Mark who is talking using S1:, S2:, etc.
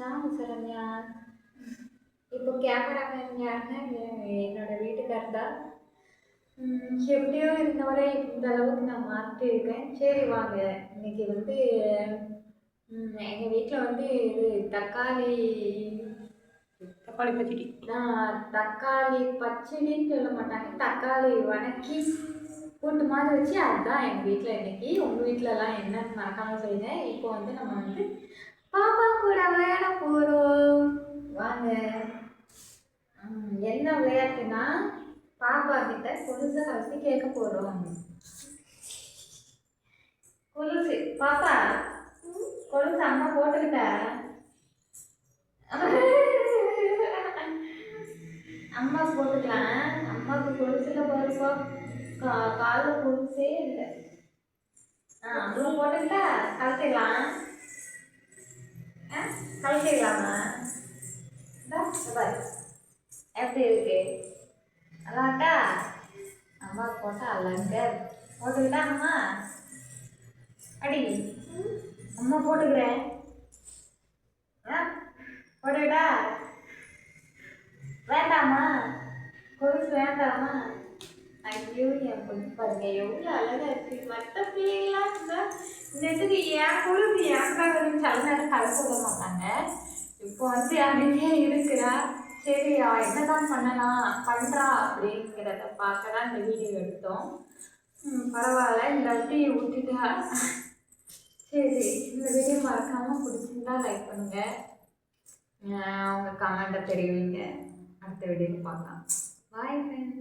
S1: நான் சரண்யா. இப்போ கேமராமேன் யாருன்னா என்னோட வீட்டுக்காரர் தான். எப்படியோ இருந்தவரை இந்த அளவுக்கு நான் மாற்றிருக்கேன் சரி வாங்க. இன்னைக்கு வந்து உம், எங்க வீட்டில் வந்து இது தக்காளி
S2: தக்காளி பச்சடி.
S1: நான் தக்காளி பச்சடின்னு சொல்ல மாட்டாங்க. தக்காளி வணக்கி கூட்டு மாதிரி வச்சு அதுதான் எங்கள் வீட்டில் இன்னைக்கு. உங்கள் வீட்டிலலாம் என்னன்னு மறக்காம சொல்லுங்க. இப்போ வந்து நம்ம வந்து பாப்பா கூட விளையாட போகிறோம் வாங்க என்ன விளையாட்டுனா பாப்பா கிட்ட கொலுசை கலசி கேட்க போகிறோம் கொலுசு பாப்பா கொலுசு அம்மா போட்டுக்கிட்ட? அம்மா போட்டுக்கலாம். அம்மாவுக்கு கொலுசுல போகிறப்போ கா காலில் கொலுசே இல்லை. ஆ அதுவும் போட்டுக்கிட்டா கலத்திடலாம். பாரு. எப்படி இருக்கு? நல்லா இருக்கா அம்மா போட்டா அழகா இருக்கு. போட்டுக்கிட்டா அம்மா? அடி. அம்மா போட்டுக்கிறேன். ஆ போட்டுக்கிட்டா? வேண்டாமா கொலுசு வேண்டாமா ஐயோ என் பொண்ணு பாருங்க எவ்வளோ அழகா இருக்கு. இருந்தா இந்த இதுக்கு என் கொலுசு ஏன்காகன்னு சில நேரம் கலை சொல்ல மாட்டாங்க. இப்போ வந்து அமைதியா இருக்கிறா. சரி என்னதான் பண்ணலாம் பண்ணுறா அப்படிங்கிறத பார்க்க தான் இந்த வீடியோ எடுத்தோம். பரவாயில்ல இந்த வட்டி விட்டுட்டா. சரி இந்த வீடியோ மறக்காமல் பிடிச்சிருந்தா லைக் பண்ணுங்க. அவங்க கமெண்ட்டை தெரிவிங்க. அடுத்த வீடியோ பார்க்கலாம். Bye friends